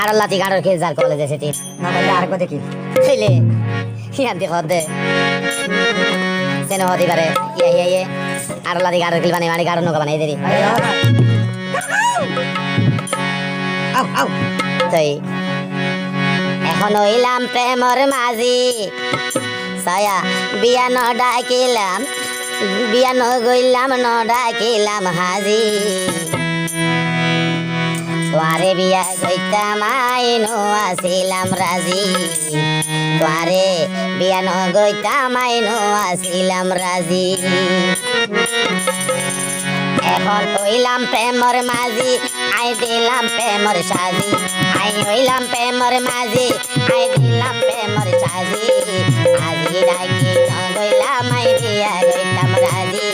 আর লাতি গাড়র কে যার কলেজ এসেছি না ভাই আর কো? দেখি ছেলে। হিয়ান্তি খদ্দে সেন হতে পারে ইয়ে ইয়ে ইয়ে। আর লাতি গাড়র কিল বানাই মানে গাড়র নৌকা বানাই দেরি। আও আও তই। এখন হইলাম প্রেমর মাঝি। সায়া বিয়া ন ডাকিলাম। বিয়া ন গইলাম, ন ডাকিলাম হাজি। তোয়ারে বিয়া গইতাম আইনো আসিলাম রাজি। তোয়ারে বিয়া ন গইতাম আইনো আসিলাম রাজি। এখন হইলাম প্রেমর মাঝি, আই দিলাম প্রেমর সাজি। আই হইলাম প্রেমর মাঝি, আই দিলাম প্রেমর সাজি। আজি ডাকি ন গইলাম আই বিয়া গইতাম রাজি।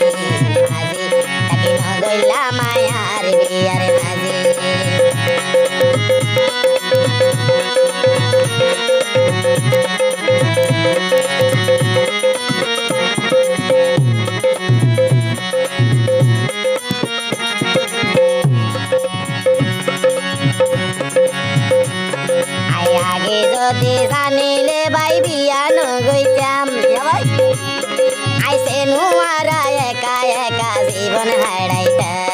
আজি ডাকি ন গইলাম আই আর বিয়ার নুয়ারা একা একা জীবন হারাইতা।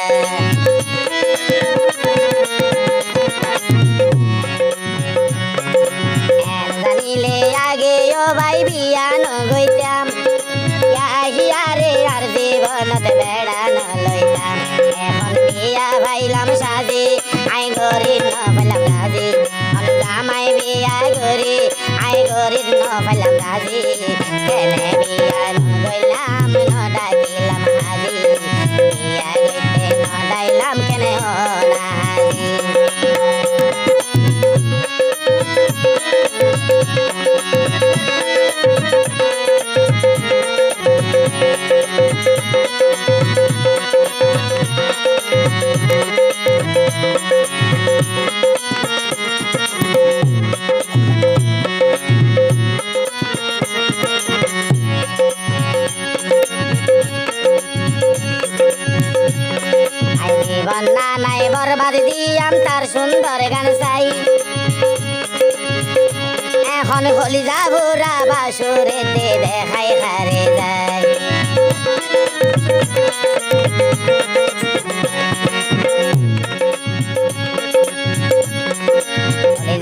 আই গরি নফলাম রাজি কেনে বিয়া নগইলাম বরবাদ দিয়াম তার সুন্দর গান চাই। এখন হলি যাবুরা বাসুরেতে দেখাই হারে যায়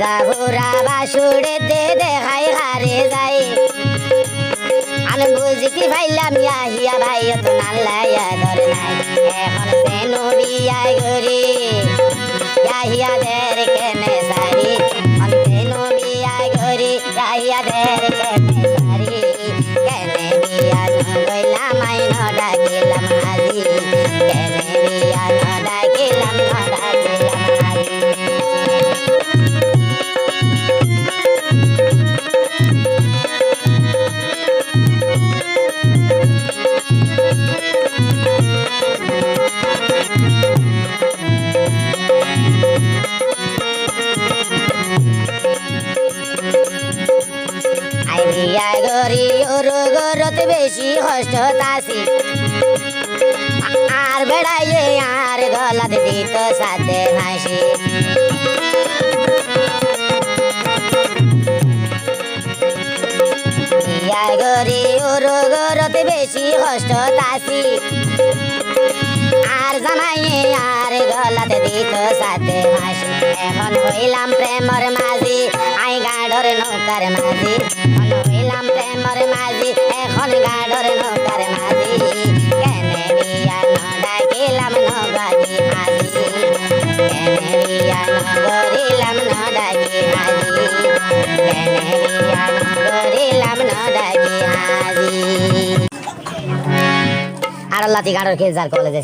যাবুরা বাসুরেতে দেখাই হারে যায় আমি বুঝিতে পাইলাম ইয়া হিয়া ভাই তো নাল্লাইয়া ধরে নাই। এখন সেনু বিয়া গরি ইয়া হিয়া বিয়া গরি ওর গরত বেশি কষ্ট তাসি আর বেড়াইয়ে আর গলাত দিত সাথে হাসি বিয়া গরি ওর গরত বেশি কষ্ট তাসি আর জামাইয়ে আর গলাত দিত সাথে হাসি এখন হইলাম প্রেমর মাঝি, আই গাডর নৌকার মাঝি। হইলাম প্রেমর মাঝি এখন গাডর নৌকার মাঝি কেনে বিয়া ন ডাকিলাম নগাজি হাজি কেনে বিয়া ন গরিলাম ন ডাকি হাজি কেনে বিয়া ন গরিলাম ন ডাকি হাজি আর লাতি গাড়র কে কলেজ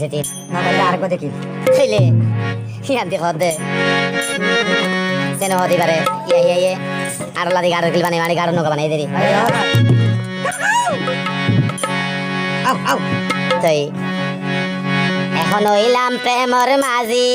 না ভাই আর কো দেখি। ছেলে হিয়ান্তি খদ্দে সেন হতে পারে ইয়ে ইয়ে ইয়ে। আর লাতি গাড়র কিল বানাই মানে গাড়র নৌকা বানাই দেরি। এখন হইলাম প্রেমর মাঝি।